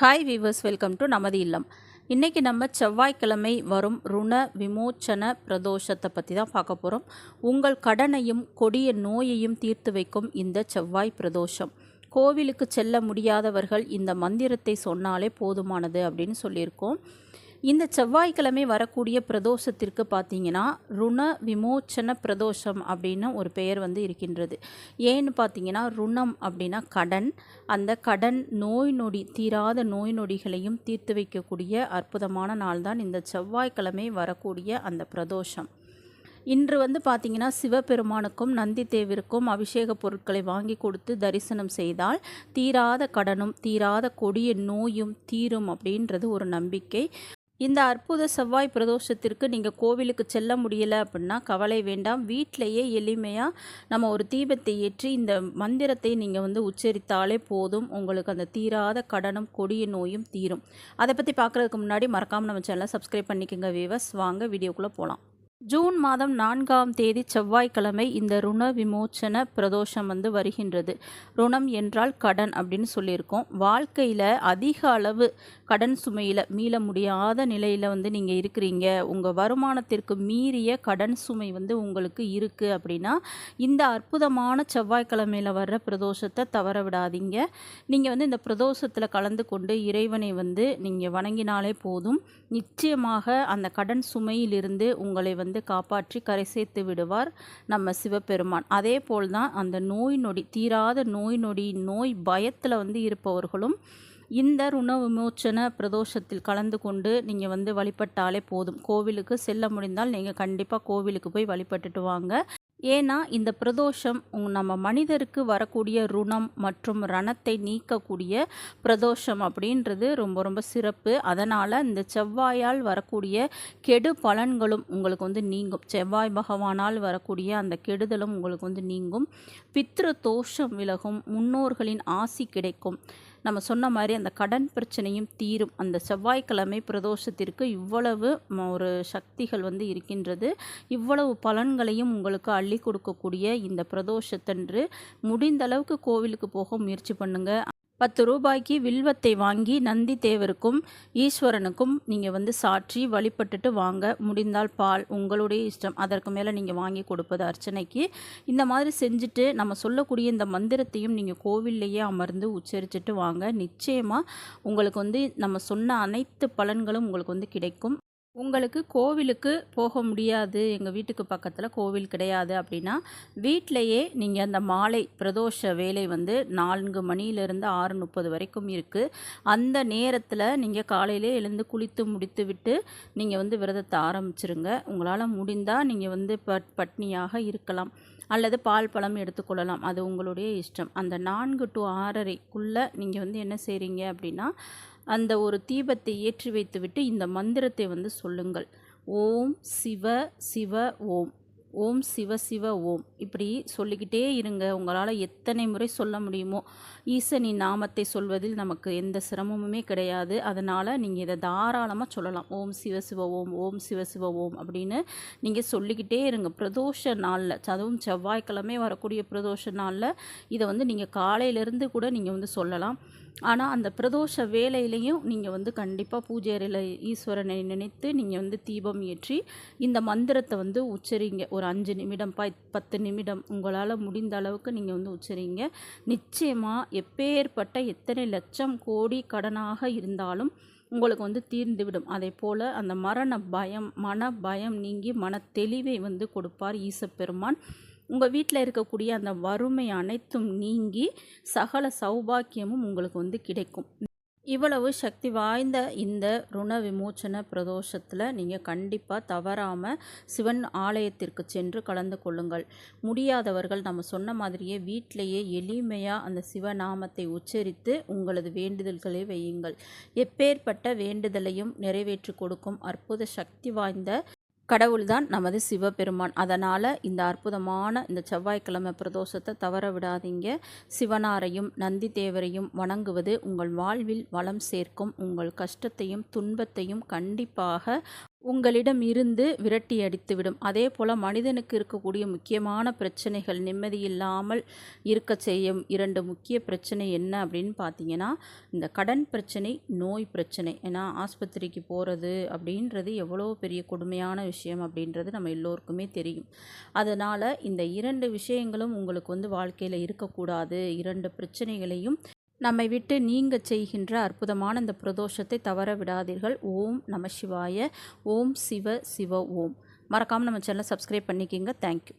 Hi viewers welcome to நமது இல்லம். இன்றைக்கி நம்ம செவ்வாய்க்கிழமை வரும் ருண விமோச்சன பிரதோஷத்தை பற்றி தான் பார்க்க போகிறோம் உங்கள் கடனையும் கொடிய நோயையும் தீர்த்து வைக்கும் இந்த செவ்வாய் பிரதோஷம். கோவிலுக்கு செல்ல முடியாதவர்கள் இந்த மந்திரத்தை சொன்னாலே போதுமானது அப்படின்னு சொல்லியிருக்கோம். இந்த செவ்வாய்க்கிழமை வரக்கூடிய பிரதோஷத்திற்கு பார்த்தீங்கன்னா ருண விமோச்சன பிரதோஷம் அப்படின்னு ஒரு பெயர் வந்து இருக்கின்றது. ஏன்னு பார்த்தீங்கன்னா ருணம் அப்படின்னா கடன். அந்த கடன் நோய் நொடி தீராத நோய் நொடிகளையும் தீர்த்து வைக்கக்கூடிய அற்புதமான நாள் தான் இந்த செவ்வாய்க்கிழமை வரக்கூடிய அந்த பிரதோஷம். இன்று வந்து பார்த்திங்கன்னா சிவபெருமானுக்கும் நந்தி தேவிற்கும் அபிஷேக பொருட்களை வாங்கி கொடுத்து தரிசனம் செய்தால் தீராத கடனும் தீராத கொடிய நோயும் தீரும் அப்படின்றது ஒரு நம்பிக்கை. இந்த அற்புத செவ்வாய் பிரதோஷத்திற்கு நீங்கள் கோவிலுக்கு செல்ல முடியலை அப்படின்னா கவலை வேண்டாம். வீட்டிலையே எளிமையாக நம்ம ஒரு தீபத்தை ஏற்றி இந்த மந்திரத்தை நீங்கள் வந்து உச்சரித்தாலே போதும். உங்களுக்கு அந்த தீராத கடனும் கொடிய நோயும் தீரும். அதை பற்றி பார்க்குறதுக்கு முன்னாடி மறக்காமல் நம்ம சேனலை சப்ஸ்கிரைப் பண்ணிக்கோங்க வீவர்ஸ் வாங்க வீடியோக்குள்ளே போகலாம் ஜூன் மாதம் நான்காம் தேதி செவ்வாய்க்கிழமை இந்த ருண விமோச்சன பிரதோஷம் வந்து வருகின்றது. ருணம் என்றால் கடன் அப்படின்னு சொல்லியிருக்கோம். வாழ்க்கையில் அதிக அளவு கடன் சுமையில் மீள முடியாத நிலையில் வந்து நீங்கள் இருக்கிறீங்க. உங்கள் வருமானத்திற்கு மீறிய கடன் சுமை வந்து உங்களுக்கு இருக்குது அப்படின்னா இந்த அற்புதமான செவ்வாய்க்கிழமையில் வர்ற பிரதோஷத்தை தவற விடாதீங்க. நீங்கள் வந்து இந்த பிரதோஷத்தில் கலந்து கொண்டு இறைவனை வந்து நீங்கள் வணங்கினாலே போதும். நிச்சயமாக அந்த கடன் சுமையிலிருந்து உங்களை வந்து வந்து காப்பாற்றி கரை சேர்த்து விடுவார் நம்ம சிவபெருமான். அதே போல் தான் அந்த நோய் நொடி தீராத நோய் நொடி நோய் பயத்தில் வந்து இருப்பவர்களும் இந்த ருண விமோச்சன பிரதோஷத்தில் கலந்து கொண்டு நீங்கள் வந்து வழிபட்டாலே போதும். கோவிலுக்கு செல்ல முடிந்தால் நீங்கள் கண்டிப்பாக கோவிலுக்கு போய் வழிபட்டுட்டு வாங்க. ஏன்னா இந்த பிரதோஷம் நம்ம மனிதருக்கு வரக்கூடிய ருணம் மற்றும் ரணத்தை நீக்கக்கூடிய பிரதோஷம் அப்படின்றது ரொம்ப ரொம்ப சிறப்பு. அதனால் இந்த செவ்வாயால் வரக்கூடிய கெடு பலன்களும் உங்களுக்கு வந்து நீங்கும். செவ்வாய் பகவானால் வரக்கூடிய அந்த கெடுதலும் உங்களுக்கு வந்து நீங்கும். பித்ரு தோஷம் விலகும். முன்னோர்களின் ஆசி கிடைக்கும். நம்ம சொன்ன மாதிரி அந்த கடன் பிரச்சனையும் தீரும். அந்த செவ்வாய்க்கிழமை பிரதோஷத்திற்கு இவ்வளவு ஒரு சக்திகள் வந்து இருக்கின்றது. இவ்வளவு பலன்களையும் உங்களுக்கு அள்ளி கொடுக்கக்கூடிய இந்த பிரதோஷத்தன்று முடிந்த அளவுக்கு கோவிலுக்கு போக முயற்சி பண்ணுங்கள் பத்து ரூபாய்க்கு வில்வத்தை வாங்கி நந்தி தேவருக்கும் ஈஸ்வரனுக்கும் நீங்கள் வந்து சாற்றி வழிபட்டுட்டு வாங்க. முடிந்தால் பால் உங்களுடைய இஷ்டம். அதற்கு மேலே நீங்கள் வாங்கி கொடுப்பது அர்ச்சனைக்கு. இந்த மாதிரி செஞ்சுட்டு நம்ம சொல்லக்கூடிய இந்த மந்திரத்தையும் நீங்கள் கோவில்லையே அமர்ந்து உச்சரிச்சுட்டு வாங்க. நிச்சயமாக உங்களுக்கு வந்து நம்ம சொன்ன அனைத்து பலன்களும் உங்களுக்கு வந்து கிடைக்கும். உங்களுக்கு கோவிலுக்கு போக முடியாது. எங்கள் வீட்டுக்கு பக்கத்தில் கோவில் கிடையாது அப்படின்னா வீட்டிலையே நீங்கள் அந்த மாலை பிரதோஷ வேலை வந்து நான்கு மணியிலிருந்து ஆறு முப்பது வரைக்கும் இருக்குது அந்த நேரத்தில் நீங்கள் காலையிலே எழுந்து குளித்து முடித்து விட்டு நீங்கள் வந்து விரதத்தை ஆரம்பிச்சிருங்க. உங்களால் முடிந்தால் நீங்கள் வந்து பட் பட்னியாக இருக்கலாம். அல்லது பால் பழம் எடுத்துக்கொள்ளலாம். அது உங்களுடைய இஷ்டம். அந்த நான்கு டு ஆறரைக்குள்ளே நீங்கள் வந்து என்ன செய்கிறீங்க அப்படின்னா அந்த ஒரு தீபத்தை ஏற்றி வைத்துவிட்டு இந்த மந்திரத்தை வந்து சொல்லுங்கள். ஓம் சிவ சிவ ஓம். ஓம் சிவ சிவ ஓம். இப்படி சொல்லிக்கிட்டே இருங்க. உங்களால் எத்தனை முறை சொல்ல முடியுமோ? ஈசனின் நாமத்தை சொல்வதில் நமக்கு எந்த சிரமமுமே கிடையாது. அதனால் நீங்கள் இதை தாராளமாக சொல்லலாம். ஓம் சிவ சிவ ஓம் ஓம் சிவ சிவ ஓம் அப்படின்னு நீங்கள் சொல்லிக்கிட்டே இருங்க. பிரதோஷ நாளில் அதுவும் செவ்வாய்க்கிழமை வரக்கூடிய பிரதோஷ நாளில் இதை வந்து நீங்கள் காலையிலேருந்து கூட நீங்கள் வந்து சொல்லலாம். ஆனால் அந்த பிரதோஷ வேலையிலையும் நீங்கள் வந்து கண்டிப்பாக பூஜை அறையில் ஈஸ்வரனை நினைத்து நீங்கள் வந்து தீபம் ஏற்றி இந்த மந்திரத்தை வந்து உச்சரிங்க. ஒரு அஞ்சு நிமிடம் ப பத்து நிமிடம் உங்களால் முடிந்த அளவுக்கு நீங்கள் வந்து உச்சரிங்க. நிச்சயமாக எப்பேற்பட்ட எத்தனை லட்சம் கோடி கடனாக இருந்தாலும் உங்களுக்கு வந்து தீர்ந்துவிடும். அதே போல் அந்த மரண பயம் மன பயம் நீங்கி மன தெளிவை வந்து கொடுப்பார் ஈசப்பெருமான். உங்கள் வீட்டில் இருக்கக்கூடிய அந்த வறுமை அனைத்தும் நீங்கி சகல சௌபாக்கியமும் உங்களுக்கு வந்து கிடைக்கும். இவ்வளவு சக்தி வாய்ந்த இந்த ருண விமோச்சன பிரதோஷத்தில் நீங்கள் கண்டிப்பாக தவறாமல் சிவன் ஆலயத்திற்கு சென்று கலந்து கொள்ளுங்கள். முடியாதவர்கள் நம்ம சொன்ன மாதிரியே வீட்டிலேயே எளிமையாக அந்த சிவநாமத்தை உச்சரித்து உங்களது வேண்டுதல்களை வையுங்கள். எப்பேற்பட்ட வேண்டுதலையும் நிறைவேற்றி கொடுக்கும் அற்புத சக்தி வாய்ந்த கடவுள்தான் நமது சிவபெருமான். அதனால் இந்த அற்புதமான இந்த செவ்வாய்க்கிழமை பிரதோஷத்தை தவற விடாதீங்க. சிவனாரையும் நந்தி தேவரையும் வணங்குவது உங்கள் வாழ்வில் வளம் சேர்க்கும். உங்கள் கஷ்டத்தையும் துன்பத்தையும் கண்டிப்பாக உங்களிடம் இருந்து விரட்டி அடித்துவிடும். அதே போல் மனிதனுக்கு இருக்கக்கூடிய முக்கியமான பிரச்சனைகள் நிம்மதி இல்லாமல் இருக்க செய்யும் இரண்டு முக்கிய பிரச்சனை என்ன அப்படின்னு பார்த்தீங்கன்னா இந்த கடன் பிரச்சனை நோய் பிரச்சனை. ஏன்னா ஆஸ்பத்திரிக்கு போகிறது அப்படின்றது எவ்வளோ பெரிய கொடுமையான விஷயம் அப்படின்றது நம்ம எல்லோருக்குமே தெரியும். அதனால் இந்த இரண்டு விஷயங்களும் உங்களுக்கு வந்து வாழ்க்கையில் இருக்கக்கூடாது. இரண்டு பிரச்சனைகளையும் நம்மை விட்டு நீங்க செய்கின்ற அற்புதமான இந்த பிரதோஷத்தை தவற விடாதீர்கள். ஓம் நம சிவாய ஓம் சிவ சிவ ஓம். மறக்காமல் நம்ம சேனலை சப்ஸ்கிரைப் பண்ணிக்கிங்க. தேங்க்யூ